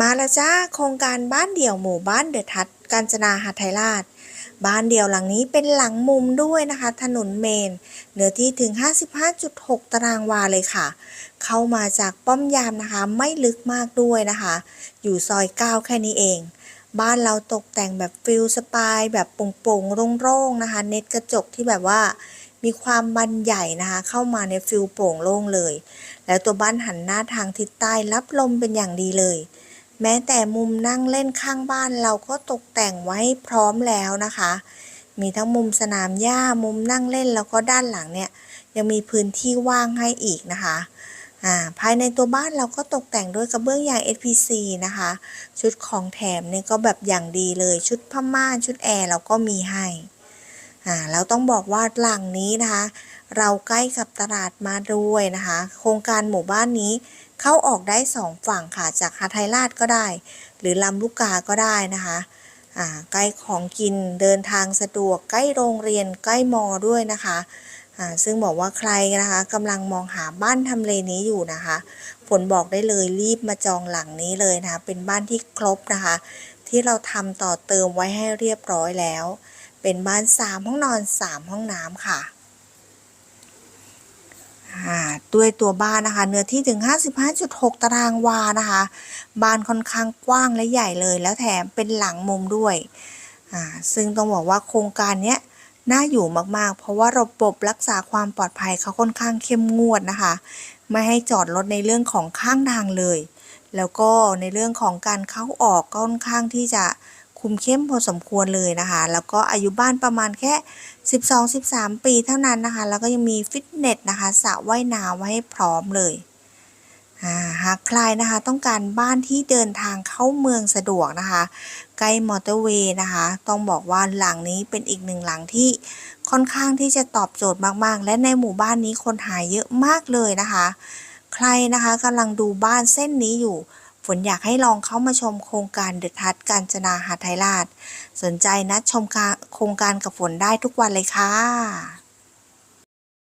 มาแล้วจ้าโครงการบ้านเดี่ยวหมู่บ้านเดอะทัศกาญจนาหาไทยราช บ้านเดี่ยวหลังนี้เป็นหลังมุมด้วยนะคะ ถนนเมนเนื้อที่ถึง 55.6 ตารางวาเลยค่ะ เข้ามาจากป้อมยามนะคะ ไม่ลึกมากด้วยนะคะ อยู่ซอย 9 แค่นี้เอง บ้านเราตกแต่งแบบฟิลสปายแบบโปร่งๆโล่งๆนะคะ เน็ตกระจกที่แบบว่ามีความบันใหญ่นะคะ เข้ามาในฟิลโปร่งโล่งเลย แล้วตัวบ้านหันหน้าทางทิศใต้รับลมเป็นอย่างดีเลย แม้แต่มุมนั่งเล่นข้างบ้านเราก็ตกแต่งไว้พร้อมแล้วนะคะ มีทั้งมุมสนามหญ้ามุมนั่งเล่นแล้วก็ด้านหลังเนี่ยยังมีพื้นที่ว่างให้อีกนะคะอ่าภายในตัวบ้านเราก็ตกแต่งด้วยกระเบื้องยาง SPC นะคะ ชุดของแถมเนี่ยก็แบบอย่างดีเลย ชุดผ้าม่านชุดแอร์เราก็มีให้อ่าแล้วต้องบอกว่าหลังนี้นะคะ เราใกล้กับตลาดมาด้วยนะคะ โครงการหมู่บ้านนี้ เข้าออกได้สองฝั่งค่ะจากหาไทยราชก็ได้ หรือลำลูกกาก็ได้นะคะใกล้ของกินเดินทางสะดวกใกล้โรงเรียนใกล้มอด้วยนะคะซึ่งบอกว่าใครนะคะกำลังมองหาบ้านทำเลนี้อยู่นะคะผลบอกได้เลยรีบมาจองหลังนี้เลยนะคะเป็นบ้านที่ครบนะคะ ที่เราทำต่อเติมไว้ให้เรียบร้อยแล้ว เป็นบ้าน 3 ห้องนอน 3 ห้องน้ำค่ะ ด้วยตัวบ้านนะคะ เนื้อที่ถึง 55.6 ตารางวานะคะ บ้านค่อนข้างกว้างและใหญ่เลยแล้วแถมเป็นหลังมุมด้วยอ่าซึ่งต้องบอกว่าโครงการเนี้ยน่าอยู่มากๆ เพราะว่าระบบรักษาความปลอดภัยเขาค่อนข้างเข้มงวดนะคะ ไม่ให้จอดรถในเรื่องของข้างทางเลย แล้วก็ในเรื่องของการเข้าออกก็ค่อนข้างที่จะ คุมเข้มพอสมควรเลยนะคะ แล้วก็อายุบ้านประมาณแค่ 12-13 ปีเท่านั้นนะคะ แล้วก็ยังมีฟิตเนสนะคะสระว่ายน้ำไว้ให้พร้อมเลยหากใครนะคะต้องการบ้านที่เดินทางเข้าเมืองสะดวกนะคะใกล้มอเตอร์เวย์นะคะ ต้องบอกว่าหลังนี้เป็นอีกหนึ่งหลังที่ค่อนข้างที่จะตอบโจทย์มากๆ และในหมู่บ้านนี้คนหายเยอะมากเลยนะคะ ใครนะคะกำลังดูบ้านเส้นนี้อยู่ ฝนอยากให้ลองเข้ามาชมโครงการเดอะทัศน์กาญจนาหาไทยราช สนใจนัดชมโครงการกับฝนได้ทุกวันเลยค่ะ